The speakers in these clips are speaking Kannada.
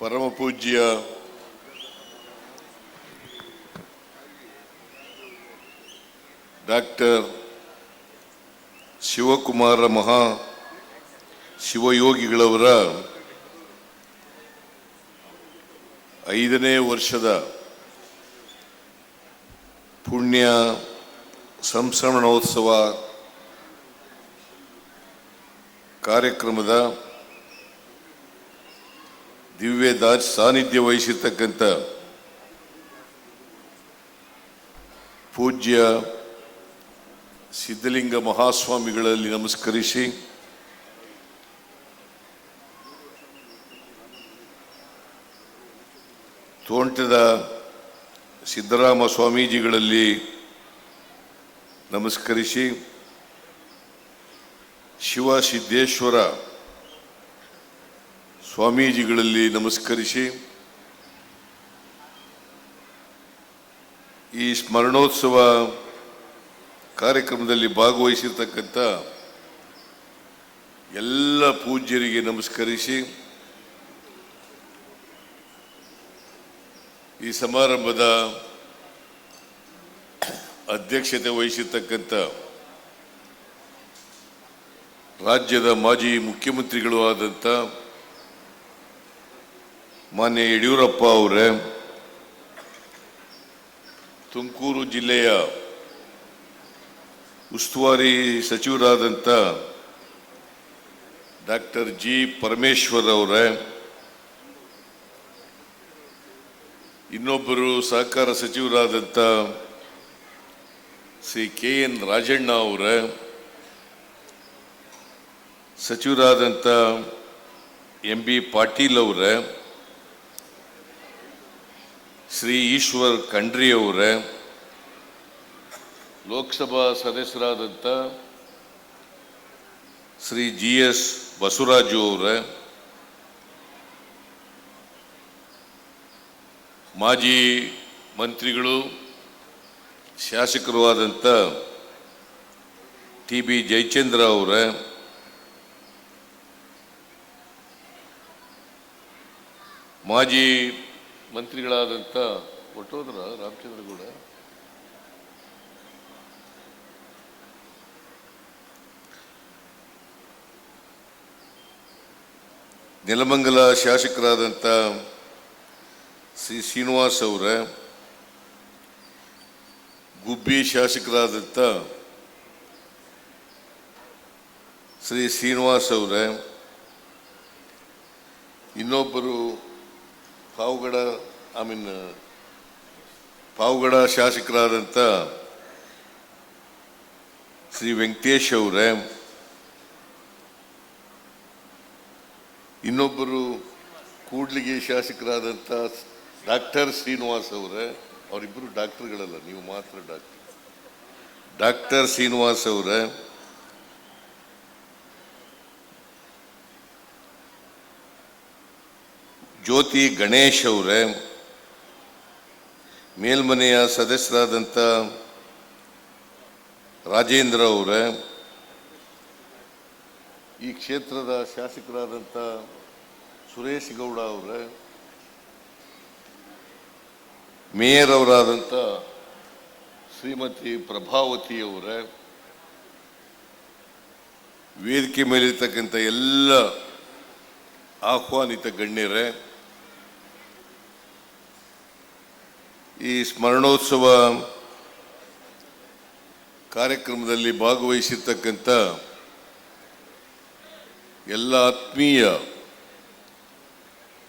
ಪರಮ ಪೂಜ್ಯ ಡಾಕ್ಟರ್ ಶಿವಕುಮಾರ ಮಹಾ ಶಿವಯೋಗಿಗಳವರ ಐದನೇ ವರ್ಷದ ಪುಣ್ಯ ಸಂಸ್ಮರಣೋತ್ಸವ ಕಾರ್ಯಕ್ರಮದ ದಿವ್ಯ ದಾಸ್ ಸಾನ್ನಿಧ್ಯ ವಹಿಸಿರ್ತಕ್ಕಂಥ ಪೂಜ್ಯ ಸಿದ್ಧಲಿಂಗ ಮಹಾಸ್ವಾಮಿಗಳಲ್ಲಿ ನಮಸ್ಕರಿಸಿ ತೋಂಟದ ಸಿದ್ದರಾಮ ಸ್ವಾಮೀಜಿಗಳಲ್ಲಿ ನಮಸ್ಕರಿಸಿ ಶಿವ ಸಿದ್ದೇಶ್ವರ ಸ್ವಾಮೀಜಿಗಳಲ್ಲಿ ನಮಸ್ಕರಿಸಿ ಈ ಸ್ಮರಣೋತ್ಸವ ಕಾರ್ಯಕ್ರಮದಲ್ಲಿ ಭಾಗವಹಿಸಿರ್ತಕ್ಕಂಥ ಎಲ್ಲ ಪೂಜ್ಯರಿಗೆ ನಮಸ್ಕರಿಸಿ ಈ ಸಮಾರಂಭದ ಅಧ್ಯಕ್ಷತೆ ವಹಿಸಿರ್ತಕ್ಕಂಥ ರಾಜ್ಯದ ಮಾಜಿ ಮುಖ್ಯಮಂತ್ರಿಗಳು ಆದಂಥ ಮಾನ್ಯ ಯಡಿಯೂರಪ್ಪ ಅವರೇ, ತುಮಕೂರು ಜಿಲ್ಲೆಯ ಉಸ್ತುವಾರಿ ಸಚಿವರಾದಂಥ ಡಾಕ್ಟರ್ ಜಿ ಪರಮೇಶ್ವರ್ ಅವರೇ, ಇನ್ನೊಬ್ಬರು ಸಹಕಾರ ಸಚಿವರಾದಂಥ ಸಿ ಕೆ ಎನ್ ರಾಜಣ್ಣ ಅವರೇ ಸಚಿವರಾದಂಥ ಎಂ ಬಿ ಪಾಟೀಲ್ ಅವರೇ ಶ್ರೀ ಈಶ್ವರ್ ಖಂಡ್ರಿ ಅವರೇ ಲೋಕಸಭಾ ಸದಸ್ಯರಾದಂಥ ಶ್ರೀ ಜಿ ಎಸ್ ಬಸವರಾಜು ಅವರೇ ಮಾಜಿ ಮಂತ್ರಿಗಳು ಶಾಸಕರು ಆದಂಥ ಟಿ ಬಿ ಜಯಚಂದ್ರ ಅವರೇ, ಮಾಜಿ ಮಂತ್ರಿಗಳಾದಂಥ ಒಟ್ಟೋದ್ರ ರಾಮಚಂದ್ರಗೌಡ ನೆಲಮಂಗಲ ಶಾಸಕರಾದಂಥ ಸಿ ಶ್ರೀನಿವಾಸ್ ಅವರ ಗುಬ್ಬಿ ಶಾಸಕರಾದಂಥ ಶ್ರೀ ಶ್ರೀನಿವಾಸ್ ಅವರ ಇನ್ನೊಬ್ಬರು ಪಾವಗಡ ಐ ಮೀನ್ ಪಾವುಗಡ ಶಾಸಕರಾದಂಥ ಶ್ರೀ ವೆಂಕಟೇಶ್ ಅವರೇ, ಇನ್ನೊಬ್ಬರು ಕೂಡ್ಲಿಗೆ ಶಾಸಕರಾದಂಥ ಡಾಕ್ಟರ್ ಶ್ರೀನಿವಾಸ್ ಅವರೇ ಅವರಿಬ್ಬರು ಡಾಕ್ಟರ್ಗಳಲ್ಲ, ನೀವು ಮಾತ್ರ ಡಾಕ್ಟರ್. ಡಾಕ್ಟರ್ ಶ್ರೀನಿವಾಸ್ ಅವರೇ ಜ್ಯೋತಿ ಗಣೇಶ್ ಅವರೇ, ಮೇಲ್ಮನೆಯ ಸದಸ್ಯರಾದಂಥ ರಾಜೇಂದ್ರ ಅವರೇ, ಈ ಕ್ಷೇತ್ರದ ಶಾಸಕರಾದಂಥ ಸುರೇಶ್ ಗೌಡ ಅವರೇ, ಮೇಯರ್ ಅವರಾದಂಥ ಶ್ರೀಮತಿ ಪ್ರಭಾವತಿ ಅವರೇ, ವೇದಿಕೆ ಮೇಲಿರ್ತಕ್ಕಂಥ ಎಲ್ಲ ಆಹ್ವಾನಿತ ಗಣ್ಯರೇ ಈ ಸ್ಮರಣೋತ್ಸವ ಕಾರ್ಯಕ್ರಮದಲ್ಲಿ ಭಾಗವಹಿಸಿರ್ತಕ್ಕಂಥ ಎಲ್ಲ ಆತ್ಮೀಯ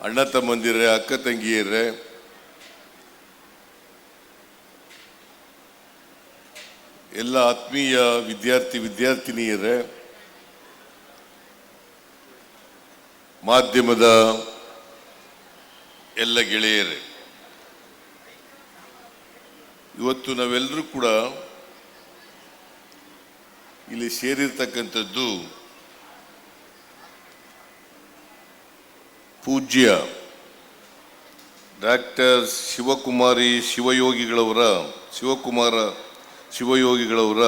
ಅಣ್ಣ ತಮ್ಮಂದಿರೇ, ಅಕ್ಕ ತಂಗಿಯರೇ, ಎಲ್ಲ ಆತ್ಮೀಯ ವಿದ್ಯಾರ್ಥಿ ವಿದ್ಯಾರ್ಥಿನಿಯರೇ, ಮಾಧ್ಯಮದ ಎಲ್ಲ ಗೆಳೆಯರೇ. ಇವತ್ತು ನಾವೆಲ್ಲರೂ ಕೂಡ ಇಲ್ಲಿ ಸೇರಿರ್ತಕ್ಕಂಥದ್ದು ಪೂಜ್ಯ ಡಾಕ್ಟರ್ ಶಿವಕುಮಾರಿ ಶಿವಯೋಗಿಗಳವರ, ಶಿವಕುಮಾರ ಶಿವಯೋಗಿಗಳವರ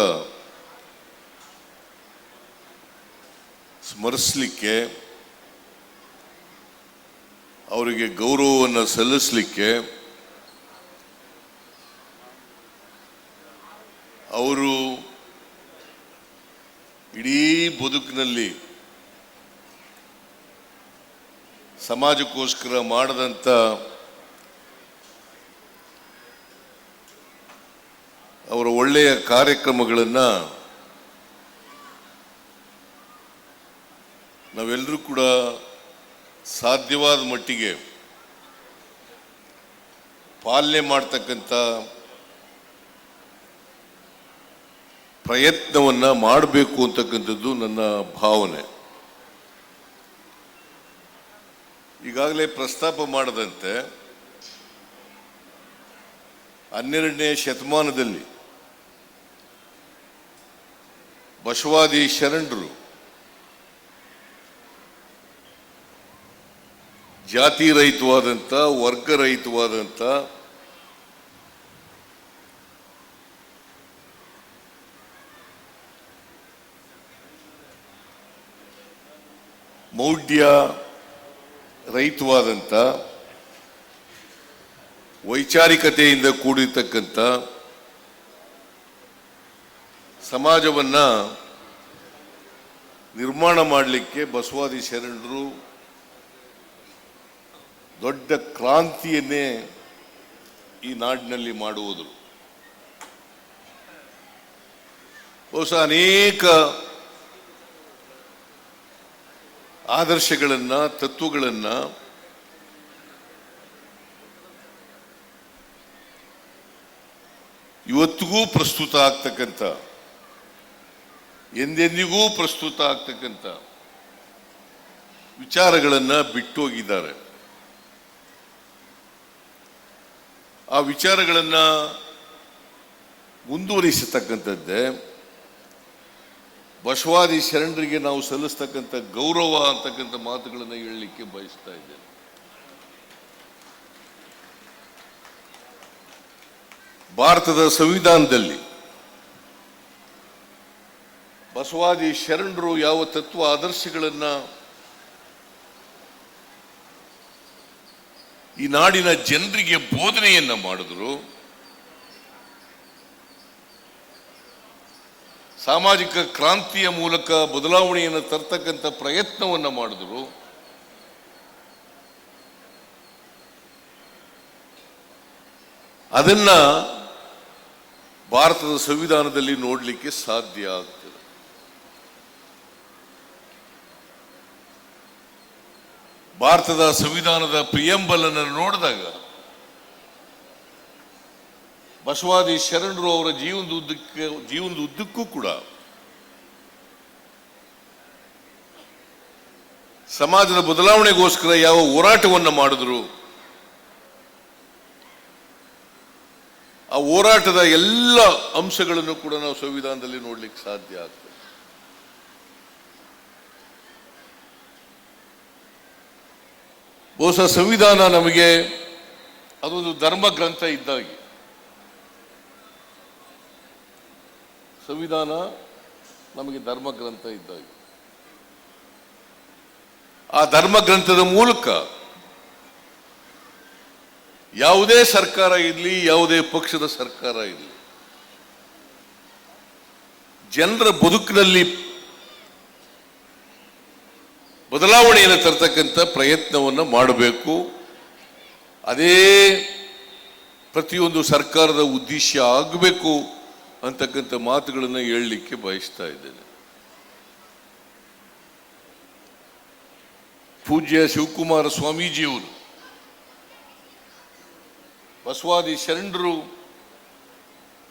ಸ್ಮರಿಸಲಿಕ್ಕೆ, ಅವರಿಗೆ ಗೌರವವನ್ನು ಸಲ್ಲಿಸಲಿಕ್ಕೆ ಅವರು ಇಡೀ ಬದುಕಿನಲ್ಲಿ ಸಮಾಜಕ್ಕೋಸ್ಕರ ಮಾಡದಂಥ ಅವರ ಒಳ್ಳೆಯ ಕಾರ್ಯಕ್ರಮಗಳನ್ನು ನಾವೆಲ್ಲರೂ ಕೂಡ ಸಾಧ್ಯವಾದ ಮಟ್ಟಿಗೆ ಪಾಲನೆ ಮಾಡ್ತಕ್ಕಂಥ ಪ್ರಯತ್ನವನ್ನ ಮಾಡಬೇಕು ಅಂತಕ್ಕಂಥದ್ದು ನನ್ನ ಭಾವನೆ. ಈಗಾಗಲೇ ಪ್ರಸ್ತಾಪ ಮಾಡದಂತೆ ಹನ್ನೆರಡನೇ ಶತಮಾನದಲ್ಲಿ ಬಸವಾದಿ ಶರಣರು ಜಾತಿ ರಹಿತವಾದಂಥ ವರ್ಗ ಮೌಢ್ಯ ರಹಿತವಾದಂಥ ವೈಚಾರಿಕತೆಯಿಂದ ಕೂಡಿರ್ತಕ್ಕಂಥ ಸಮಾಜವನ್ನ ನಿರ್ಮಾಣ ಮಾಡಲಿಕ್ಕೆ ಬಸವಾದಿ ಶರಣರು ದೊಡ್ಡ ಕ್ರಾಂತಿಯನ್ನೇ ಈ ನಾಡಿನಲ್ಲಿ ಮಾಡುವುದು ಬಹುಶಃ ಅನೇಕ ಆದರ್ಶಗಳನ್ನ ತತ್ವಗಳನ್ನ ಇವತ್ತಿಗೂ ಪ್ರಸ್ತುತ ಆಗ್ತಕ್ಕಂಥ ಎಂದೆಂದಿಗೂ ಪ್ರಸ್ತುತ ಆಗ್ತಕ್ಕಂಥ ವಿಚಾರಗಳನ್ನ ಬಿಟ್ಟೋಗಿದ್ದಾರೆ. ಆ ವಿಚಾರಗಳನ್ನ ಮುಂದುವರಿಸತಕ್ಕಂಥದ್ದೇ ಬಸವಾದಿ ಶರಣರಿಗೆ ನಾವು ಸಲ್ಲಿಸ್ತಕ್ಕಂಥ ಗೌರವ ಅಂತಕ್ಕಂಥ ಮಾತುಗಳನ್ನು ಹೇಳಲಿಕ್ಕೆ ಬಯಸ್ತಾ ಇದ್ದೇನೆ. ಭಾರತದ ಸಂವಿಧಾನದಲ್ಲಿ ಬಸವಾದಿ ಶರಣರು ಯಾವ ತತ್ವ ಆದರ್ಶಗಳನ್ನು ಈ ನಾಡಿನ ಜನರಿಗೆ ಬೋಧನೆಯನ್ನು ಮಾಡಿದ್ರು ಸಾಮಾಜಿಕ ಕ್ರಾಂತಿಯ ಮೂಲಕ ಬದಲಾವಣೆಯನ್ನು ತರ್ತಕ್ಕಂಥ ಪ್ರಯತ್ನವನ್ನು ಮಾಡಿದ್ರು. ಅದನ್ನ ಭಾರತದ ಸಂವಿಧಾನದಲ್ಲಿ ನೋಡಲಿಕ್ಕೆ ಸಾಧ್ಯ ಆಗ್ತದೆ. ಭಾರತದ ಸಂವಿಧಾನದ ಪ್ರಿಯಂಬಲನ್ನು ನೋಡಿದಾಗ ಬಸವಾದಿ ಶರಣರು ಅವರ ಜೀವನದ ಉದ್ದಕ್ಕೆ ಜೀವನದ ಉದ್ದಕ್ಕೂ ಕೂಡ ಸಮಾಜದ ಬದಲಾವಣೆಗೋಸ್ಕರ ಯಾವ ಹೋರಾಟವನ್ನು ಮಾಡಿದ್ರು, ಆ ಹೋರಾಟದ ಎಲ್ಲ ಅಂಶಗಳನ್ನು ಕೂಡ ನಾವು ಸಂವಿಧಾನದಲ್ಲಿ ನೋಡ್ಲಿಕ್ಕೆ ಸಾಧ್ಯ ಆಗ್ತದೆ. ಬಹುಶಃ ಸಂವಿಧಾನ ನಮಗೆ ಅದೊಂದು ಧರ್ಮ ಗ್ರಂಥ ಇದ್ದಾಗೆ. ಸಂವಿಧಾನ ನಮಗೆ ಧರ್ಮ ಗ್ರಂಥ ಇದ್ದಾಗೆ. ಆ ಧರ್ಮ ಗ್ರಂಥದ ಮೂಲಕ ಯಾವುದೇ ಸರ್ಕಾರ ಇರಲಿ, ಯಾವುದೇ ಪಕ್ಷದ ಸರ್ಕಾರ ಇರಲಿ, ಜನರ ಬದುಕಿನಲ್ಲಿ ಬದಲಾವಣೆಯನ್ನು ತರ್ತಕ್ಕಂಥ ಪ್ರಯತ್ನವನ್ನು ಮಾಡಬೇಕು. ಅದೇ ಪ್ರತಿಯೊಂದು ಸರ್ಕಾರದ ಉದ್ದೇಶ ಆಗಬೇಕು. ಅಂತಕ್ಕಂಥ ಮಾತುಗಳನ್ನು ಹೇಳಲಿಕ್ಕೆ ಬಯಸ್ತಾ ಇದ್ದೇನೆ. ಪೂಜ್ಯ ಶಿವಕುಮಾರ ಸ್ವಾಮೀಜಿಯವರು, ಬಸವಾದಿ ಶರಣರು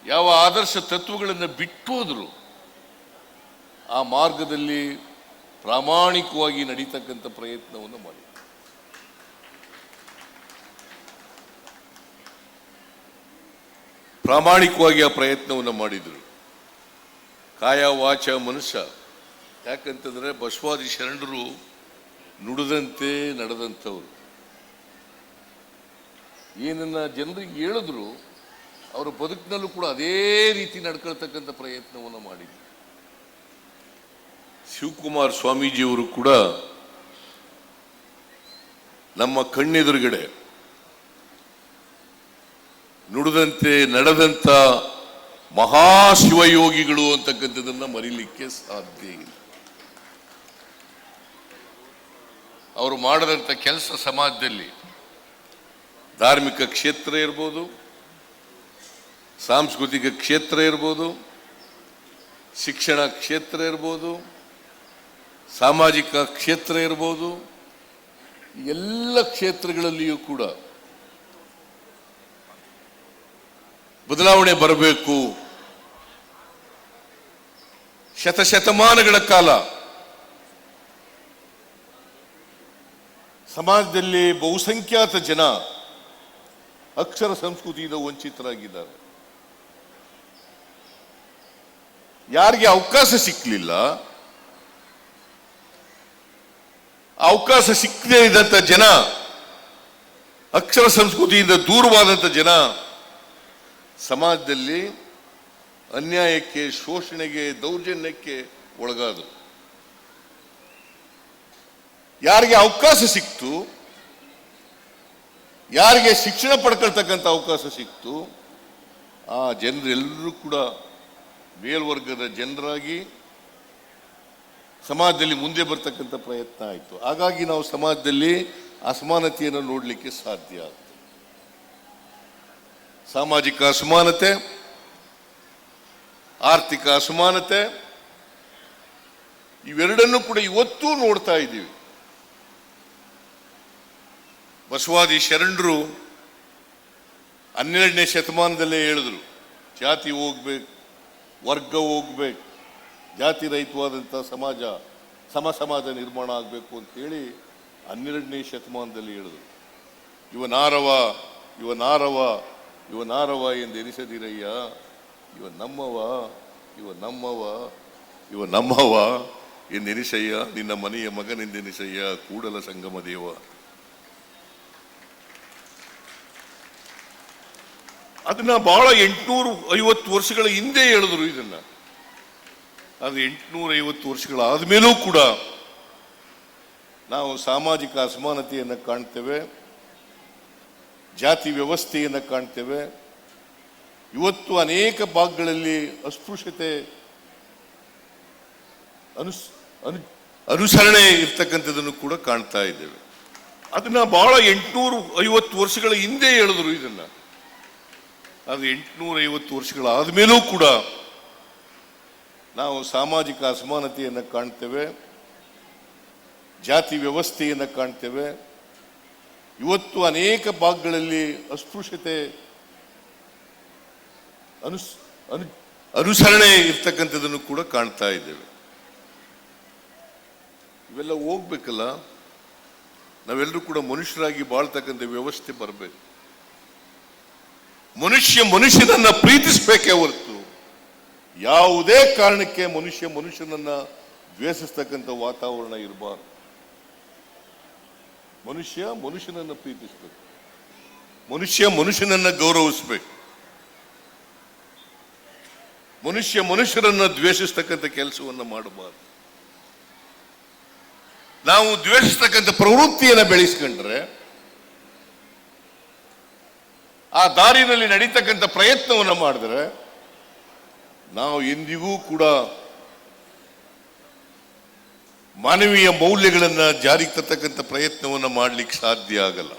ಯಾವ ಆದರ್ಶ ತತ್ವಗಳನ್ನು ಬಿಟ್ಟೋದ್ರು ಆ ಮಾರ್ಗದಲ್ಲಿ ಪ್ರಾಮಾಣಿಕವಾಗಿ ನಡೀತಕ್ಕಂಥ ಪ್ರಯತ್ನವನ್ನು ಮಾಡಿ ಪ್ರಾಮಾಣಿಕವಾಗಿ ಆ ಪ್ರಯತ್ನವನ್ನು ಮಾಡಿದರು. ಕಾಯ ವಾಚ ಮನುಷ್ಯ. ಯಾಕಂತಂದರೆ ಬಸವಾದಿ ಶರಣರು ನುಡಿದಂತೆ ನಡೆದಂಥವ್ರು. ಏನನ್ನ ಜನರಿಗೆ ಹೇಳಿದ್ರು, ಅವರ ಬದುಕಿನಲ್ಲೂ ಕೂಡ ಅದೇ ರೀತಿ ನಡ್ಕೊಳ್ತಕ್ಕಂಥ ಪ್ರಯತ್ನವನ್ನು ಮಾಡಿದ್ರು. ಶಿವಕುಮಾರ್ ಸ್ವಾಮೀಜಿಯವರು ಕೂಡ ನಮ್ಮ ಕಣ್ಣೆದುರುಗಡೆ ನುಡಿದಂತೆ ನಡೆದಂತ ಮಹಾಶಿವಯೋಗಿಗಳು ಅಂತಕ್ಕಂಥದ್ದನ್ನು ಮರೀಲಿಕ್ಕೆ ಸಾಧ್ಯ ಇಲ್ಲ. ಅವರು ಮಾಡದಂತ ಕೆಲಸ ಸಮಾಜದಲ್ಲಿ ಧಾರ್ಮಿಕ ಕ್ಷೇತ್ರ ಇರ್ಬೋದು, ಸಾಂಸ್ಕೃತಿಕ ಕ್ಷೇತ್ರ ಇರ್ಬೋದು, ಶಿಕ್ಷಣ ಕ್ಷೇತ್ರ ಇರ್ಬೋದು, ಸಾಮಾಜಿಕ ಕ್ಷೇತ್ರ ಇರ್ಬೋದು, ಎಲ್ಲ ಕ್ಷೇತ್ರಗಳಲ್ಲಿಯೂ ಕೂಡ ಬದಲಾವಣೆ ಬರಬೇಕು. ಶತಶತಮಾನಗಳ ಕಾಲ. ಸಮಾಜದಲ್ಲಿ ಬಹುಸಂಖ್ಯಾತ ಜನ ಅಕ್ಷರ ಸಂಸ್ಕೃತಿಯಿಂದ ವಂಚಿತರಾಗಿದ್ದಾರೆ. ಯಾರಿಗೆ ಅವಕಾಶ ಸಿಕ್ಕಲಿಲ್ಲ ಅವಕಾಶ ಸಿಕ್ಕದೇ ಇದ್ದಂಥ ಜನ, ಅಕ್ಷರ ಸಂಸ್ಕೃತಿಯಿಂದ ದೂರವಾದಂಥ ಜನ ಸಮಾಜದಲ್ಲಿ ಅನ್ಯಾಯಕ್ಕೆ, ಶೋಷಣೆಗೆ, ದೌರ್ಜನ್ಯಕ್ಕೆ ಒಳಗಾದರು. ಯಾರಿಗೆ ಅವಕಾಶ ಸಿಕ್ತು, ಯಾರಿಗೆ ಶಿಕ್ಷಣ ಪಡ್ಕೊಳ್ತಕ್ಕಂಥ ಅವಕಾಶ ಸಿಕ್ತು, ಆ ಜನರೆಲ್ಲರೂ ಕೂಡ ಮೇಲ್ವರ್ಗದ ಜನರಾಗಿ ಸಮಾಜದಲ್ಲಿ ಮುಂದೆ ಬರ್ತಕ್ಕಂಥ ಪ್ರಯತ್ನ ಆಯಿತು. ಹಾಗಾಗಿ ನಾವು ಸಮಾಜದಲ್ಲಿ ಅಸಮಾನತೆಯನ್ನು ನೋಡಲಿಕ್ಕೆ ಸಾಧ್ಯ ಸಾಮಾಜಿಕ ಅಸಮಾನತೆ, ಆರ್ಥಿಕ ಅಸಮಾನತೆ, ಇವೆರಡನ್ನು ಕೂಡ ಇವತ್ತೂ ನೋಡ್ತಾ ಇದ್ದೀವಿ. ಬಸವಾದಿ ಶರಣರು ಹನ್ನೆರಡನೇ ಶತಮಾನದಲ್ಲೇ ಹೇಳಿದ್ರು, ಜಾತಿ ಹೋಗ್ಬೇಕು, ವರ್ಗ ಹೋಗ್ಬೇಕು, ಜಾತಿ ರಹಿತವಾದಂಥ ಸಮಾಜ, ಸಮ ಸಮಾಜ ನಿರ್ಮಾಣ ಆಗಬೇಕು ಅಂತೇಳಿ ಹನ್ನೆರಡನೇ ಶತಮಾನದಲ್ಲಿ ಹೇಳಿದ್ರು. ಇವ ನಾರವ ಇವ ನಾರವ ಇವ ಎಂದು ಎನಿಸದಿರಯ್ಯ. ಇವ ನಮ್ಮವ ಇವ ನಮ್ಮವ ಇವ ನಮ್ಮವ ಎಂದೆನಿಸಯ್ಯ ನಿನ್ನ ಮನೆಯ ಮಗನೆಂದೆನಿಸಯ್ಯ ಕೂಡಲ ಸಂಗಮ ದೇವ. ಅದನ್ನ ಬಹಳ ಎಂಟುನೂರು ಐವತ್ತು ವರ್ಷಗಳ ಹಿಂದೆ ಹೇಳಿದ್ರು ಇದನ್ನ. ಅದು ಎಂಟುನೂರ ಐವತ್ತು ವರ್ಷಗಳ ಆದ್ಮೇಲೂ ಕೂಡ ನಾವು ಸಾಮಾಜಿಕ ಅಸಮಾನತೆಯನ್ನು ಕಾಣ್ತೇವೆ. ಜಾತಿ ವ್ಯವಸ್ಥೆಯನ್ನು ಕಾಣ್ತೇವೆ. ಇವತ್ತು ಅನೇಕ ಭಾಗಗಳಲ್ಲಿ ಅಸ್ಪೃಶ್ಯತೆ ಅನುಸ್, ಅನು, ಅನುಸರಣೆ ಇರ್ತಕ್ಕಂಥದ್ದನ್ನು ಕೂಡ ಕಾಣ್ತಾ ಇದ್ದೇವೆ. ಅದನ್ನ ಬಹಳ ಎಂಟುನೂರು ಐವತ್ತು ವರ್ಷಗಳ ಹಿಂದೆ ಹೇಳಿದ್ರು ಇದನ್ನ. ಅದು ಎಂಟುನೂರ ಐವತ್ತು ವರ್ಷಗಳ ಮೇಲೂ ಕೂಡ ನಾವು ಸಾಮಾಜಿಕ ಅಸಮಾನತೆಯನ್ನು ಕಾಣ್ತೇವೆ. ಜಾತಿ ವ್ಯವಸ್ಥೆಯನ್ನು ಕಾಣ್ತೇವೆ. ಇವತ್ತು ಅನೇಕ ಭಾಗಗಳಲ್ಲಿ ಅಸ್ಪೃಶ್ಯತೆ ಅನುಸ್, ಅನು, ಅನುಸರಣೆ ಇರ್ತಕ್ಕಂಥದ್ದನ್ನು ಕೂಡ ಕಾಣ್ತಾ ಇದ್ದೇವೆ. ಇವೆಲ್ಲ ಹೋಗ್ಬೇಕಲ್ಲ? ನಾವೆಲ್ಲರೂ ಕೂಡ ಮನುಷ್ಯರಾಗಿ ಬಾಳ್ತಕ್ಕಂಥ ವ್ಯವಸ್ಥೆ ಬರಬೇಕು. ಮನುಷ್ಯ ಮನುಷ್ಯನನ್ನ ಪ್ರೀತಿಸಬೇಕೇ ಹೊರತು ಯಾವುದೇ ಕಾರಣಕ್ಕೆ ಮನುಷ್ಯ ಮನುಷ್ಯನನ್ನ ದ್ವೇಷಿಸ್ತಕ್ಕಂಥ ವಾತಾವರಣ ಇರಬಾರ್ದು. ಮನುಷ್ಯ ಮನುಷ್ಯನನ್ನ ಪ್ರೀತಿಸಬೇಕು. ಮನುಷ್ಯ ಮನುಷ್ಯನನ್ನ ಗೌರವಿಸ್ಬೇಕು. ಮನುಷ್ಯ ಮನುಷ್ಯರನ್ನ ದ್ವೇಷಿಸ್ತಕ್ಕಂಥ ಕೆಲಸವನ್ನು ಮಾಡಬಾರ್ದು. ನಾವು ದ್ವೇಷಿಸ್ತಕ್ಕಂಥ ಪ್ರವೃತ್ತಿಯನ್ನು ಬೆಳೆಸ್ಕೊಂಡ್ರೆ, ಆ ದಾರಿನಲ್ಲಿ ನಡೀತಕ್ಕಂಥ ಪ್ರಯತ್ನವನ್ನು ಮಾಡಿದ್ರೆ, ನಾವು ಎಂದಿಗೂ ಕೂಡ ಮಾನವೀಯ ಮೌಲ್ಯಗಳನ್ನು ಜಾರಿಗೆ ತರ್ತಕ್ಕಂಥ ಪ್ರಯತ್ನವನ್ನು ಮಾಡಲಿಕ್ಕೆ ಸಾಧ್ಯ ಆಗಲ್ಲ.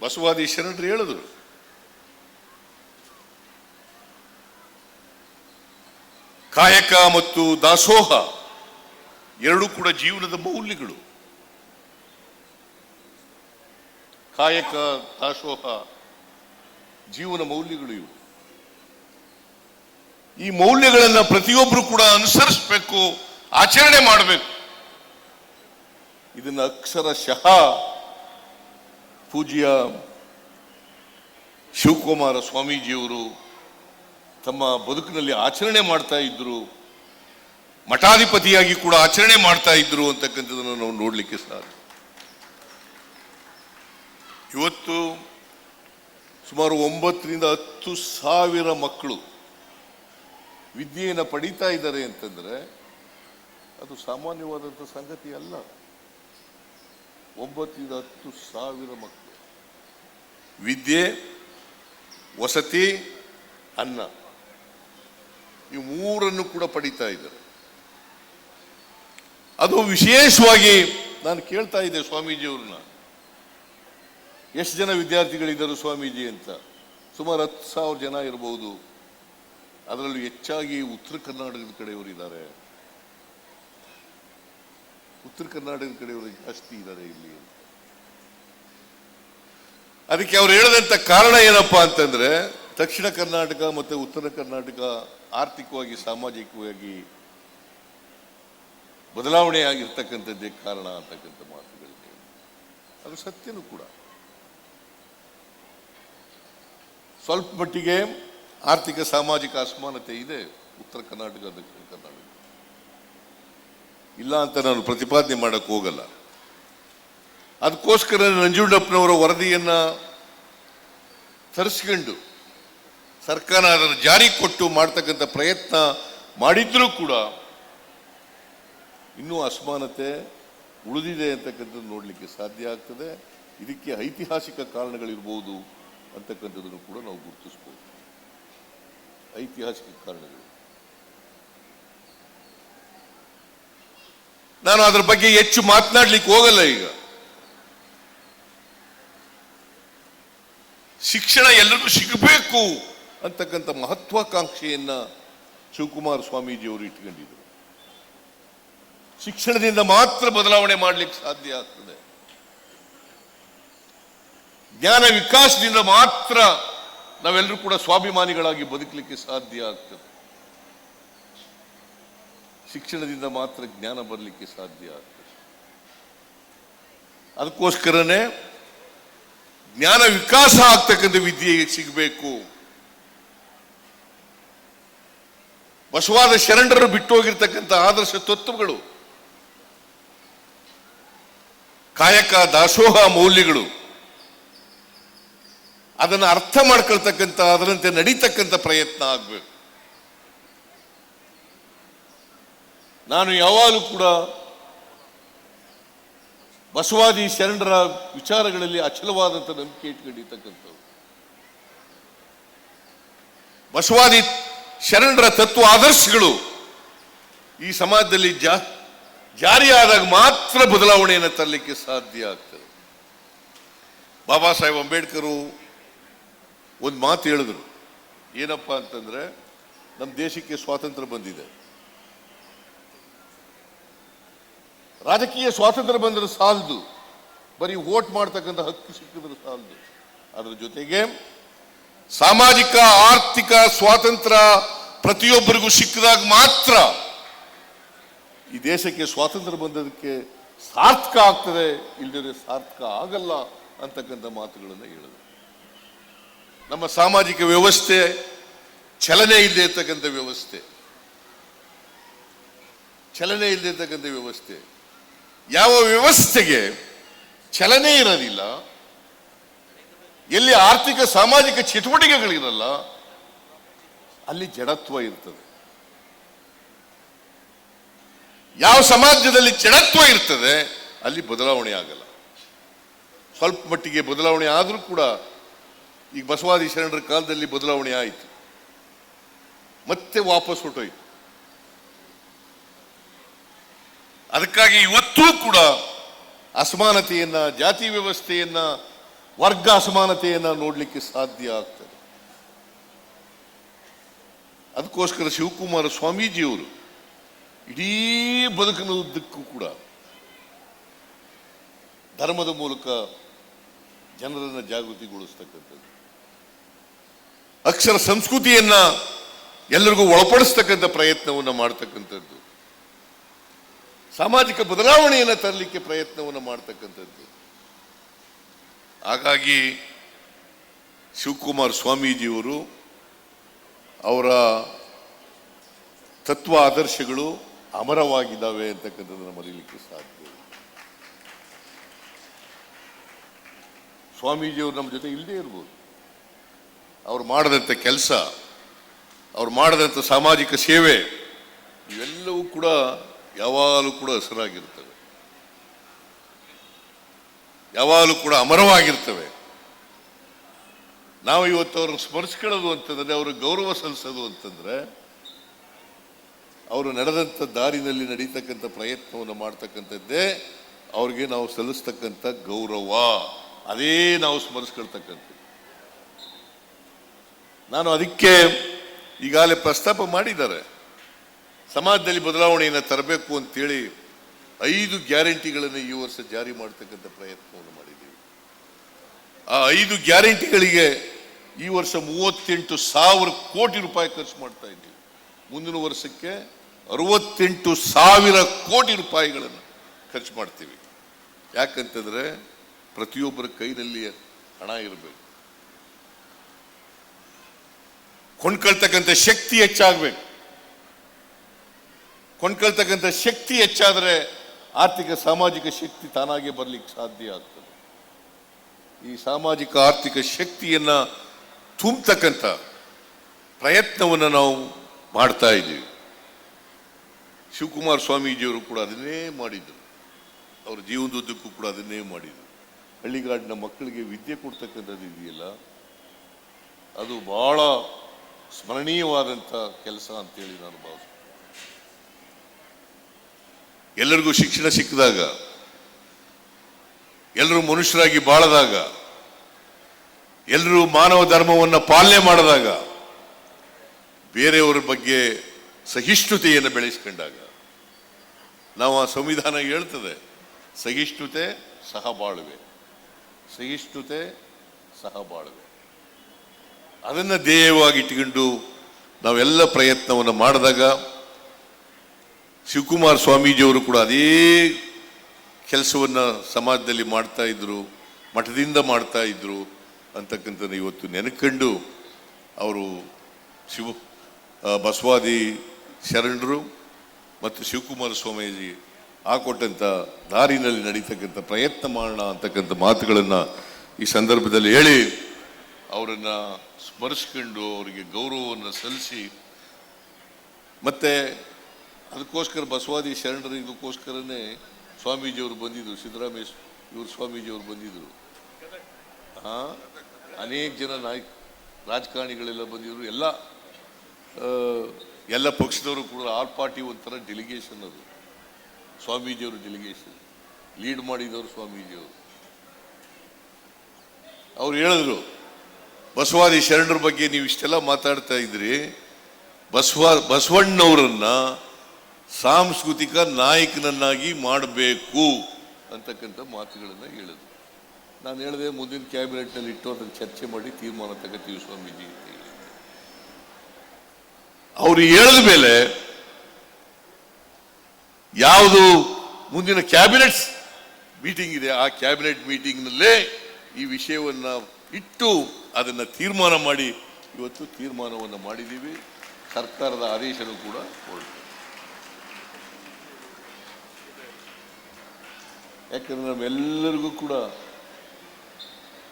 ಬಸವಾದಿ ಶರಣರು ಹೇಳಿದ್ರು. ಕಾಯಕ ಮತ್ತು ದಾಸೋಹ ಎರಡೂ ಕೂಡ ಜೀವನದ ಮೌಲ್ಯಗಳು. ಕಾಯಕ, ದಾಸೋಹ ಜೀವನ ಮೌಲ್ಯಗಳು ಇವು. ಈ ಮೌಲ್ಯಗಳನ್ನು ಪ್ರತಿಯೊಬ್ಬರು ಕೂಡ ಅನುಸರಿಸಬೇಕು ಆಚರಣೆ ಮಾಡಬೇಕು. ಇದನ್ನು ಅಕ್ಷರಶಃ ಪೂಜ್ಯ ಶಿವಕುಮಾರ ಸ್ವಾಮೀಜಿಯವರು ತಮ್ಮ ಬದುಕಿನಲ್ಲಿ ಆಚರಣೆ ಮಾಡ್ತಾ ಇದ್ರು. ಮಠಾಧಿಪತಿಯಾಗಿ ಕೂಡ ಆಚರಣೆ ಮಾಡ್ತಾ ಇದ್ರು ಅಂತಕ್ಕಂಥದ್ದನ್ನು ನಾವು ನೋಡಲಿಕ್ಕೆ ಸಾಧ್ಯ. ಇವತ್ತು ಸುಮಾರು ಒಂಬತ್ತರಿಂದ ಹತ್ತು ಸಾವಿರ ಮಕ್ಕಳು ವಿದ್ಯೆಯನ್ನು ಪಡೀತಾ ಇದ್ದಾರೆ ಅಂತಂದ್ರೆ ಅದು ಸಾಮಾನ್ಯವಾದಂಥ ಸಂಗತಿ ಅಲ್ಲ. ಒಂಬತ್ತಿಂದ ಹತ್ತು ಸಾವಿರ ಮಕ್ಕಳು. ವಿದ್ಯೆ, ವಸತಿ, ಅನ್ನ. ಈ ಮೂರನ್ನು ಕೂಡ ಪಡಿತಾ ಇದ್ದಾರೆ. ಅದು ವಿಶೇಷವಾಗಿ ನಾನು ಕೇಳ್ತಾ ಇದ್ದೆ ಸ್ವಾಮೀಜಿಯವ್ರನ್ನ ಎಷ್ಟು ಜನ ವಿದ್ಯಾರ್ಥಿಗಳಿದ್ದರು ಸ್ವಾಮೀಜಿ ಅಂತ. ಸುಮಾರು ಹತ್ತು ಸಾವಿರ ಜನ ಇರಬಹುದು ಅದರಲ್ಲೂ ಹೆಚ್ಚಾಗಿ ಉತ್ತರ ಕರ್ನಾಟಕದ ಕಡೆಯವರು ಇದ್ದಾರೆ. ಉತ್ತರ ಕರ್ನಾಟಕದ ಕಡೆಯವರು ಜಾಸ್ತಿ ಇದ್ದಾರೆ ಇಲ್ಲಿ ಅದಕ್ಕೆ ಅವ್ರು ಹೇಳದಂತ ಕಾರಣ ಏನಪ್ಪ ಅಂತಂದ್ರೆ, ದಕ್ಷಿಣ ಕರ್ನಾಟಕ ಮತ್ತೆ ಉತ್ತರ ಕರ್ನಾಟಕ ಆರ್ಥಿಕವಾಗಿ, ಸಾಮಾಜಿಕವಾಗಿ ಬದಲಾವಣೆ ಆಗಿರ್ತಕ್ಕಂಥದ್ದೇ ಕಾರಣ ಅಂತಕ್ಕಂಥ ಮಾತುಗಳಿದೆ ಅದು ಸತ್ಯನೂ ಕೂಡ. ಸ್ವಲ್ಪ ಮಟ್ಟಿಗೆ ಆರ್ಥಿಕ, ಸಾಮಾಜಿಕ ಅಸಮಾನತೆ ಇದೆ ಉತ್ತರ ಕರ್ನಾಟಕ, ದಕ್ಷಿಣ ಕರ್ನಾಟಕ. ಇಲ್ಲ ಅಂತ ನಾನು ಪ್ರತಿಪಾದನೆ ಮಾಡಕ್ಕೆ ಹೋಗಲ್ಲ. ಅದಕ್ಕೋಸ್ಕರ ನಂಜುಂಡಪ್ಪನವರ ವರದಿಯನ್ನು ತರಿಸ್ಕೊಂಡು ಸರ್ಕಾರ ಅದನ್ನು ಜಾರಿ ಕೊಟ್ಟು ಮಾಡ್ತಕ್ಕಂಥ ಪ್ರಯತ್ನ ಮಾಡಿದ್ರೂ ಕೂಡ ಇನ್ನೂ ಅಸಮಾನತೆ ಉಳಿದಿದೆ ಅಂತಕ್ಕಂಥದ್ದು ನೋಡಲಿಕ್ಕೆ ಸಾಧ್ಯ ಆಗ್ತದೆ. ಇದಕ್ಕೆ ಐತಿಹಾಸಿಕ ಕಾರಣಗಳಿರ್ಬೋದು ಅಂತಕ್ಕಂಥದ್ದನ್ನು ಕೂಡ ನಾವು ಗುರುತಿಸ್ಬೋದು. ಐತಿಹಾಸಿಕ ಕಾರಣಗಳು. ನಾನು ಅದರ ಬಗ್ಗೆ ಹೆಚ್ಚು ಮಾತನಾಡ್ಲಿಕ್ಕೆ ಹೋಗಲ್ಲ ಈಗ. ಶಿಕ್ಷಣ ಎಲ್ಲರಿಗೂ ಸಿಗಬೇಕು ಅಂತಕ್ಕಂಥ ಮಹತ್ವಾಕಾಂಕ್ಷೆಯನ್ನ ಶಿವಕುಮಾರ ಸ್ವಾಮೀಜಿಯವರು ಇಟ್ಕೊಂಡಿದ್ರು. ಶಿಕ್ಷಣದಿಂದ ಮಾತ್ರ ಬದಲಾವಣೆ ಮಾಡಲಿಕ್ಕೆ ಸಾಧ್ಯ ಆಗ್ತದೆ. ಜ್ಞಾನ ವಿಕಾಸದಿಂದ ಮಾತ್ರ ನಾವೆಲ್ಲರೂ ಕೂಡ ಸ್ವಾಭಿಮಾನಿಗಳಾಗಿ ಬದುಕಲಿಕ್ಕೆ ಸಾಧ್ಯ ಆಗ್ತದೆ. ಶಿಕ್ಷಣದಿಂದ ಮಾತ್ರ ಜ್ಞಾನ ಬರಲಿಕ್ಕೆ ಸಾಧ್ಯ ಆಗ್ತದೆ. ಅದಕ್ಕೋಸ್ಕರನೇ ಜ್ಞಾನ ವಿಕಾಸ ಆಗ್ತಕ್ಕಂಥ ವಿದ್ಯೆ ಸಿಗಬೇಕು. ಬಸವಾದ ಶರಣರು ಬಿಟ್ಟು ಹೋಗಿರ್ತಕ್ಕಂಥ ಆದರ್ಶ ತತ್ವಗಳು, ಕಾಯಕ ದಾಸೋಹ ಮೌಲ್ಯಗಳು, ಅದನ್ನು ಅರ್ಥ ಮಾಡ್ಕೊಳ್ತಕ್ಕಂಥ, ಅದರಂತೆ ನಡೀತಕ್ಕಂಥ ಪ್ರಯತ್ನ ಆಗಬೇಕು. ನಾನು ಯಾವಾಗಲೂ ಕೂಡ ಬಸವಾದಿ ಶರಣರ ವಿಚಾರಗಳಲ್ಲಿ ಅಚಲವಾದಂಥ ನಂಬಿಕೆ ಇಟ್ಕೊಂಡಿರ್ತಕ್ಕಂಥವ್ರು. ಬಸವಾದಿ ಶರಣರ ತತ್ವ ಆದರ್ಶಗಳು ಈ ಸಮಾಜದಲ್ಲಿ ಜಾ, ಜಾರಿಯಾದಾಗ ಮಾತ್ರ ಬದಲಾವಣೆಯನ್ನು ತರಲಿಕ್ಕೆ ಸಾಧ್ಯ ಆಗ್ತದೆ. ಬಾಬಾ ಸಾಹೇಬ್ ಅಂಬೇಡ್ಕರು ಒಂದು ಮಾತು ಹೇಳಿದ್ರು. ಏನಪ್ಪಾ ಅಂತಂದ್ರೆ ನಮ್ಮ ದೇಶಕ್ಕೆ ಸ್ವಾತಂತ್ರ್ಯ ಬಂದಿದೆ. ರಾಜಕೀಯ ಸ್ವಾತಂತ್ರ್ಯ ಬಂದರೆ ಸಾಲದು. ಬರೀ ವೋಟ್ ಮಾಡ್ತಕ್ಕಂಥ ಹಕ್ಕು ಸಿಕ್ಕಿದ್ರೆ ಸಾಲದು. ಅದರ ಜೊತೆಗೆ ಸಾಮಾಜಿಕ, ಆರ್ಥಿಕ ಸ್ವಾತಂತ್ರ್ಯ ಪ್ರತಿಯೊಬ್ಬರಿಗೂ ಸಿಕ್ಕಿದಾಗ ಮಾತ್ರ ಈ ದೇಶಕ್ಕೆ ಸ್ವಾತಂತ್ರ್ಯ ಬಂದದಕ್ಕೆ ಸಾರ್ಥಕ ಆಗ್ತದೆ ಇಲ್ಲದೆ ಸಾರ್ಥಕ ಆಗಲ್ಲ ಅಂತಕ್ಕಂಥ ಮಾತುಗಳನ್ನು ಹೇಳಿದ್ರು. ನಮ್ಮ ಸಾಮಾಜಿಕ ವ್ಯವಸ್ಥೆ ಚಲನೆ ಇಲ್ಲದೆ ಇರ್ತಕ್ಕಂಥ ವ್ಯವಸ್ಥೆ. ಚಲನೆ ಇಲ್ಲದೆ ಇರ್ತಕ್ಕಂಥ ವ್ಯವಸ್ಥೆ. ಯಾವ ವ್ಯವಸ್ಥೆಗೆ ಚಲನೆ ಇರೋದಿಲ್ಲ ಎಲ್ಲಿ ಆರ್ಥಿಕ ಸಾಮಾಜಿಕ ಚಟುವಟಿಕೆಗಳಿರಲ್ಲ, ಅಲ್ಲಿ ಜಡತ್ವ ಇರ್ತದೆ. ಯಾವ ಸಮಾಜದಲ್ಲಿ ಜಡತ್ವ ಇರ್ತದೆ, ಅಲ್ಲಿ ಬದಲಾವಣೆ ಆಗಲ್ಲ. ಸ್ವಲ್ಪ ಮಟ್ಟಿಗೆ ಬದಲಾವಣೆ ಆದರೂ ಕೂಡ ಈಗ ಬಸವಾದಿ ಶರಣರ ಕಾಲದಲ್ಲಿ ಬದಲಾವಣೆ ಆಯಿತು. ಮತ್ತೆ ವಾಪಸ್ ಹೊಟ್ಟೋಯ್ತು ಅದಕ್ಕಾಗಿ ಇವತ್ತೂ ಕೂಡ ಅಸಮಾನತೆಯನ್ನ, ಜಾತಿ ವ್ಯವಸ್ಥೆಯನ್ನ, ವರ್ಗ ಅಸಮಾನತೆಯನ್ನ ನೋಡಲಿಕ್ಕೆ ಸಾಧ್ಯ ಆಗ್ತದೆ. ಅದಕ್ಕೋಸ್ಕರ ಶಿವಕುಮಾರ ಸ್ವಾಮೀಜಿಯವರು ಇಡೀ ಬದುಕಿನ ಉದ್ದಕ್ಕೂ ಕೂಡ ಧರ್ಮದ ಮೂಲಕ ಜನರನ್ನ ಜಾಗೃತಿಗೊಳಿಸ್ತಕ್ಕಂಥದ್ದು. ಅಕ್ಷರ ಸಂಸ್ಕೃತಿಯನ್ನ ಎಲ್ಲರಿಗೂ ಒಳಪಡಿಸ್ತಕ್ಕಂಥ ಪ್ರಯತ್ನವನ್ನು ಮಾಡ್ತಕ್ಕಂಥದ್ದು. ಸಾಮಾಜಿಕ ಬದಲಾವಣೆಯನ್ನು ತರಲಿಕ್ಕೆ ಪ್ರಯತ್ನವನ್ನು ಮಾಡ್ತಕ್ಕಂಥದ್ದು ಹಾಗಾಗಿ ಶಿವಕುಮಾರ್ ಸ್ವಾಮೀಜಿಯವರು ಅವರ ತತ್ವ ಆದರ್ಶಗಳು ಅಮರವಾಗಿದ್ದಾವೆ ಅಂತಕ್ಕಂಥದ್ದನ್ನು ಮರೀಲಿಕ್ಕೆ ಸಾಧ್ಯ. ಸ್ವಾಮೀಜಿಯವರು ನಮ್ಮ ಜೊತೆ ಇಲ್ಲದೆ ಇರ್ಬೋದು ಅವ್ರು ಮಾಡದಂಥ ಕೆಲಸ, ಅವ್ರು ಮಾಡದಂಥ ಸಾಮಾಜಿಕ ಸೇವೆ, ಇವೆಲ್ಲವೂ ಕೂಡ ಯಾವಾಗಲೂ ಕೂಡ ಹಸಿರಾಗಿರ್ತವೆ. ಯಾವಾಗಲೂ ಕೂಡ ಅಮರವಾಗಿರ್ತವೆ. ನಾವು ಇವತ್ತು ಅವ್ರನ್ನ ಸ್ಮರಿಸ್ಕೊಳ್ಳೋದು ಅಂತಂದ್ರೆ, ಅವ್ರಿಗೆ ಗೌರವ ಸಲ್ಲಿಸೋದು ಅಂತಂದ್ರೆ, ಅವರು ನಡೆದಂಥ ದಾರಿನಲ್ಲಿ ನಡೀತಕ್ಕಂಥ ಪ್ರಯತ್ನವನ್ನು ಮಾಡ್ತಕ್ಕಂಥದ್ದೇ ಅವ್ರಿಗೆ ನಾವು ಸಲ್ಲಿಸ್ತಕ್ಕಂಥ ಗೌರವ. ಅದೇ ನಾವು ಸ್ಮರಿಸ್ಕೊಳ್ತಕ್ಕಂಥದ್ದು. ನಾನು ಅದಕ್ಕೆ ಈಗಾಗಲೇ ಪ್ರಸ್ತಾಪ ಮಾಡಿದ್ದಾರೆ. ಸಮಾಜದಲ್ಲಿ ಬದಲಾವಣೆಯನ್ನು ತರಬೇಕು ಅಂತೇಳಿ ಐದು ಗ್ಯಾರಂಟಿಗಳನ್ನು ಈ ವರ್ಷ ಜಾರಿ ಮಾಡತಕ್ಕಂಥ ಪ್ರಯತ್ನವನ್ನು ಮಾಡಿದ್ದೀವಿ. ಆ ಐದು ಗ್ಯಾರಂಟಿಗಳಿಗೆ ಈ ವರ್ಷ ಮೂವತ್ತೆಂಟು ಸಾವಿರ ಕೋಟಿ ರೂಪಾಯಿ ಖರ್ಚು ಮಾಡ್ತಾ ಇದ್ದೀವಿ. ಮುಂದಿನ ವರ್ಷಕ್ಕೆ ಅರವತ್ತೆಂಟು ಸಾವಿರ ಕೋಟಿ ರೂಪಾಯಿಗಳನ್ನು ಖರ್ಚು ಮಾಡ್ತೀವಿ. ಯಾಕಂತಂದ್ರೆ ಪ್ರತಿಯೊಬ್ಬರ ಕೈನಲ್ಲಿ ಹಣ ಇರಬೇಕು. ಕೊಂಡ್ಕೊಳ್ತಕ್ಕಂಥ ಶಕ್ತಿ ಹೆಚ್ಚಾಗಬೇಕು. ಕೊಂಡ್ಕೊಳ್ತಕ್ಕಂಥ ಶಕ್ತಿ ಹೆಚ್ಚಾದರೆ ಆರ್ಥಿಕ ಸಾಮಾಜಿಕ ಶಕ್ತಿ ತಾನಾಗೆ ಬರಲಿಕ್ಕೆ ಸಾಧ್ಯ ಆಗ್ತದೆ. ಈ ಸಾಮಾಜಿಕ ಆರ್ಥಿಕ ಶಕ್ತಿಯನ್ನು ತುಂಬತಕ್ಕಂಥ ಪ್ರಯತ್ನವನ್ನು ನಾವು ಮಾಡ್ತಾ ಇದ್ದೀವಿ. ಶಿವಕುಮಾರ ಸ್ವಾಮೀಜಿಯವರು ಕೂಡ ಅದನ್ನೇ ಮಾಡಿದರು. ಅವರ ಜೀವನದುದ್ದಕ್ಕೂ ಕೂಡ ಅದನ್ನೇ ಮಾಡಿದರು. ಹಳ್ಳಿಗಾಡಿನ ಮಕ್ಕಳಿಗೆ ವಿದ್ಯೆ ಕೊಡ್ತಕ್ಕಂಥದ್ದು ಇದೆಯಲ್ಲ, ಅದು ಬಹಳ ಸ್ಮರಣೀಯವಾದಂಥ ಕೆಲಸ ಅಂತೇಳಿ ನಾನು ಭಾವಿಸ್ತೀನಿ. ಎಲ್ಲರಿಗೂ ಶಿಕ್ಷಣ ಸಿಕ್ಕಿದಾಗ, ಎಲ್ಲರೂ ಮನುಷ್ಯರಾಗಿ ಬಾಳದಾಗ, ಎಲ್ಲರೂ ಮಾನವ ಧರ್ಮವನ್ನು ಪಾಲನೆ ಮಾಡಿದಾಗ, ಬೇರೆಯವರ ಬಗ್ಗೆ ಸಹಿಷ್ಣುತೆಯನ್ನು ಬೆಳೆಸ್ಕೊಂಡಾಗ, ನಾವು ಆ ಸಂವಿಧಾನ ಹೇಳ್ತದೆ, ಸಹಿಷ್ಣುತೆ ಸಹ ಬಾಳುವೆ. ಸಹಿಷ್ಣುತೆ ಸಹ ಬಾಳುವೆ. ಅದನ್ನು ಧ್ಯೇಯವಾಗಿ ಇಟ್ಟುಕೊಂಡು ನಾವೆಲ್ಲ ಪ್ರಯತ್ನವನ್ನು ಮಾಡಿದಾಗ ಶಿವಕುಮಾರ ಸ್ವಾಮೀಜಿಯವರು ಕೂಡ ಅದೇ ಕೆಲಸವನ್ನು ಸಮಾಜದಲ್ಲಿ ಮಾಡ್ತಾ ಇದ್ರು, ಮಠದಿಂದ ಮಾಡ್ತಾ ಇದ್ರು ಅಂತಕ್ಕಂಥದ್ದು ಇವತ್ತು ನೆನಕೊಂಡು ಅವರು ಶಿವ ಬಸವಾದಿ ಶರಣರು ಮತ್ತು ಶಿವಕುಮಾರ ಸ್ವಾಮೀಜಿ ಹಾಕೊಟ್ಟಂಥ ದಾರಿನಲ್ಲಿ ನಡೀತಕ್ಕಂಥ ಪ್ರಯತ್ನ ಮಾಡೋಣ ಅಂತಕ್ಕಂಥ ಮಾತುಗಳನ್ನು ಈ ಸಂದರ್ಭದಲ್ಲಿ ಹೇಳಿ ಅವರನ್ನು ಸ್ಮರಿಸ್ಕೊಂಡು ಅವರಿಗೆ ಗೌರವವನ್ನು ಸಲ್ಲಿಸಿ ಮತ್ತೆ ಅದಕ್ಕೋಸ್ಕರ ಬಸವಾದಿ ಶರಣರು ಇದಕ್ಕೋಸ್ಕರನೇ ಸ್ವಾಮೀಜಿಯವರು ಬಂದಿದ್ದರು ಸಿದ್ದರಾಮೇಶ್ ಇವರು ಸ್ವಾಮೀಜಿಯವರು ಬಂದಿದ್ದರು ಹಾ ಅನೇಕ ಜನ ನಾಯಕ, ರಾಜಕಾರಣಿಗಳೆಲ್ಲ ಬಂದಿದ್ರು. ಎಲ್ಲ ಎಲ್ಲ ಪಕ್ಷದವರು ಕೂಡ ಆಲ್ ಪಾರ್ಟಿ ಒಂಥರ ಡೆಲಿಗೇಷನ್ ಅದು. ಸ್ವಾಮೀಜಿಯವರು ಡೆಲಿಗೇಷನ್. ಲೀಡ್ ಮಾಡಿದವರು ಸ್ವಾಮೀಜಿಯವರು. ಅವ್ರು ಹೇಳಿದ್ರು, ಬಸವಾದಿ ಶರಣರ ಬಗ್ಗೆ ನೀವು ಇಷ್ಟೆಲ್ಲ ಮಾತಾಡ್ತಾ ಇದ್ರಿ, ಬಸವ, ಬಸವಣ್ಣವರನ್ನ ಸಾಂಸ್ಕೃತಿಕ ನಾಯಕನನ್ನಾಗಿ ಮಾಡಬೇಕು ಅಂತಕ್ಕಂಥ ಮಾತುಗಳನ್ನು ಹೇಳಿದ್ರು ನಾನು ಹೇಳಿದೆ ಮುಂದಿನ ಕ್ಯಾಬಿನೆಟ್ನಲ್ಲಿ ಇಟ್ಟು ಅದನ್ನು ಚರ್ಚೆ ಮಾಡಿ ತೀರ್ಮಾನ ತಗೋತೀವಿ ಸ್ವಾಮೀಜಿ ಅಂತ ಹೇಳಿದ್ದೆ ಅವರು ಹೇಳಿದ ಮೇಲೆ ಯಾವುದು ಮುಂದಿನ ಕ್ಯಾಬಿನೆಟ್ ಮೀಟಿಂಗ್ ಇದೆ, ಆ ಕ್ಯಾಬಿನೆಟ್ ಮೀಟಿಂಗ್ನಲ್ಲೇ ಈ ವಿಷಯವನ್ನ ಇಟ್ಟು ಅದನ್ನ ತೀರ್ಮಾನ ಮಾಡಿ ಇವತ್ತು ತೀರ್ಮಾನವನ್ನು ಮಾಡಿದ್ದೀವಿ. ಸರ್ಕಾರದ ಆದೇಶನೂ ಕೂಡ ಹೊರಟು ಯಾಕಂದ್ರೆ ನಮ್ಮೆಲ್ಲರಿಗೂ ಕೂಡ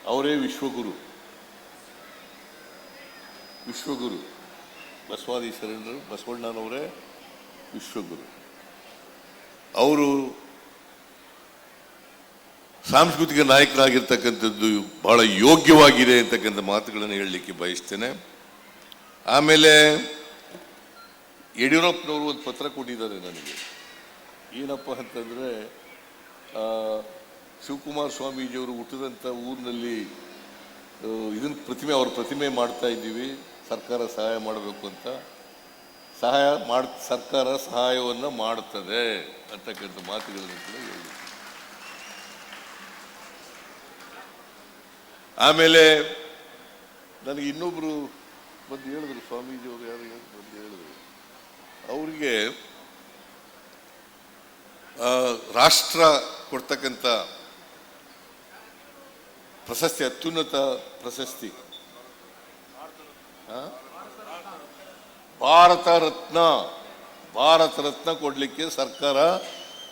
ಅವರೇ ವಿಶ್ವಗುರು. ವಿಶ್ವಗುರು. ಬಸವಾದಿ ಶರಣರು, ಬಸವಣ್ಣನವರೇ ವಿಶ್ವಗುರು. ಅವರು ಸಾಂಸ್ಕೃತಿಕ ನಾಯಕರಾಗಿರ್ತಕ್ಕಂಥದ್ದು ಬಹಳ ಯೋಗ್ಯವಾಗಿದೆ ಅಂತಕ್ಕಂಥ ಮಾತುಗಳನ್ನು ಹೇಳಲಿಕ್ಕೆ ಬಯಸ್ತೇನೆ. ಆಮೇಲೆ ಯಡಿಯೂರಪ್ಪನವರು ಒಂದು ಪತ್ರ ಕೊಟ್ಟಿದ್ದಾರೆ ನನಗೆ. ಏನಪ್ಪ ಅಂತಂದ್ರೆ ಶಿವಕುಮಾರ ಸ್ವಾಮೀಜಿಯವರು ಹುಟ್ಟಿದಂಥ ಊರಿನಲ್ಲಿ ಇದನ್ನು ಪ್ರತಿಮೆ, ಅವ್ರ ಪ್ರತಿಮೆ ಮಾಡ್ತಾ ಇದ್ದೀವಿ. ಸರ್ಕಾರ ಸಹಾಯ ಮಾಡಬೇಕು ಅಂತ. ಸಹಾಯ ಮಾಡ್, ಸರ್ಕಾರ ಸಹಾಯವನ್ನು ಮಾಡುತ್ತದೆ ಅಂತಕ್ಕಂಥ ಮಾತುಗಳನ್ನು ಕೂಡ ಹೇಳಿ ಆಮೇಲೆ ನನಗೆ ಇನ್ನೊಬ್ಬರು ಬಂದು ಹೇಳಿದ್ರು, ಸ್ವಾಮೀಜಿಯವರು ಯಾರು ಬಂದು ಹೇಳಿದ್ರು. ಅವರಿಗೆ ರಾಷ್ಟ್ರ ಕೊಡ್ತಕ್ಕಂಥ ಪ್ರಶಸ್ತಿ, ಅತ್ಯುನ್ನತ ಪ್ರಶಸ್ತಿ. ಭಾರತ ರತ್ನ. ಭಾರತ ರತ್ನ ಕೊಡಲಿಕ್ಕೆ ಸರ್ಕಾರ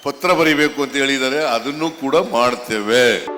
ಪತ್ರ ಬರೀಬೇಕು ಅಂತ ಹೇಳಿದರೆ ಅದನ್ನು ಕೂಡ ಮಾಡ್ತೇವೆ.